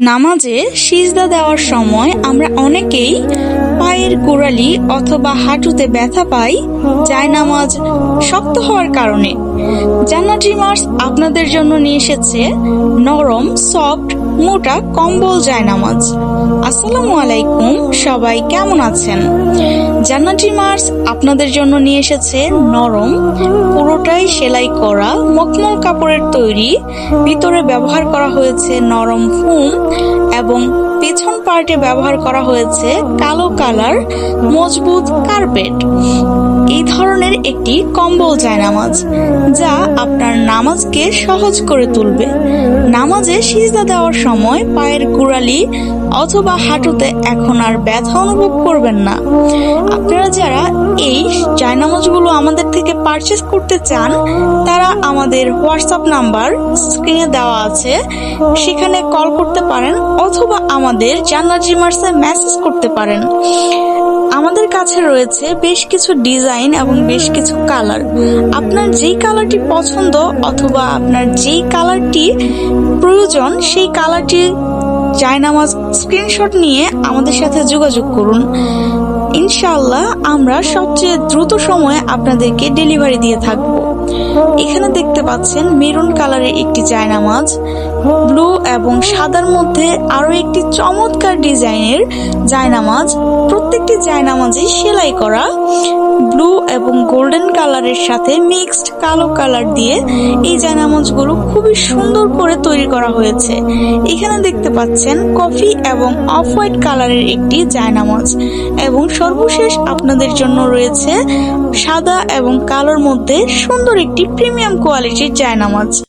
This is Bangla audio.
নামাজে সিজদা দেওয়ার সময় আমরা অনেকেই পায়ের গোড়ালি অথবা হাঁটুতে ব্যথা পাই জায়নামাজ শক্ত হওয়ার কারণে। জান্নাতি মার্স আপনাদের জন্য নিয়ে এসেছে নরম, সফট, মোটা, কম্বল জায়নামাজ আসসালামু আলাইকুম, সবাই কেমন আছেন? জান্নাতি মার্স আপনাদের জন্য নিয়ে এসেছে নরম, পুরোটাই সেলাই করা, মখমল কাপড়ের তৈরি। ভিতরে ব্যবহার করা হয়েছে নরম ফুম এবং পেছন পার্টে ব্যবহার করা হয়েছে কালো কালার মজবুত কার্পেট। এই ধরনের একটি কম্বল জায়নামাজ, যা আপনার নামাজকে সহজ করে তুলবে। নামাজে সিজদা দেওয়ার সময় পায়ের গোড়ালি অথবা হাঁটুতে এখন আর ব্যথা অনুভব করবেন না। আপনারা যারা এই জায়নামাজগুলো আমাদের থেকে পারচেস করতে চান, তারা আমাদের হোয়াটসঅ্যাপ নাম্বার স্ক্রিনে দেওয়া আছে। সেখানে কল করতে পারেন অথবা আমাদের জান্নাত জিমার্সে মেসেজ করতে পারেন। আমাদের কাছে রয়েছে বেশ কিছু ডিজাইন এবং বেশ কিছু কালার আপনার যেই কালারটি পছন্দ অথবা আপনার যেই কালারটি প্রয়োজন, সেই কালারটি জায়নামাজ স্ক্রিনশট নিয়ে আমাদের সাথে যোগাযোগ করুন। ইনশাল্লাহ আমরা সবচেয়ে দ্রুত সময়ে আপনাদেরকে ডেলিভারি দিয়ে থাকব। এখানে দেখতে পাচ্ছেন মেরুন কালারের একটি জায়নামাজ ব্লু এবং সাদার মধ্যে আরও একটি চমৎকার ডিজাইনের জায়নামাজ। প্রত্যেকটি জায়নামাজই সেলাই করা। ব্লু এবং গোল্ডেন কালারের সাথে মিক্সড কালো কালার দিয়ে এই জায়নামাজগুলো খুবই সুন্দর করে তৈরি করা হয়েছে। এখানে দেখতে পাচ্ছেন কফি এবং অফ হোয়াইট কালারের একটি জায়নামাজ এবং সর্বশেষ আপনাদের জন্য রয়েছে সাদা এবং কালোর মধ্যে সুন্দর একটি প্রিমিয়াম কোয়ালিটির জায়নামাজ।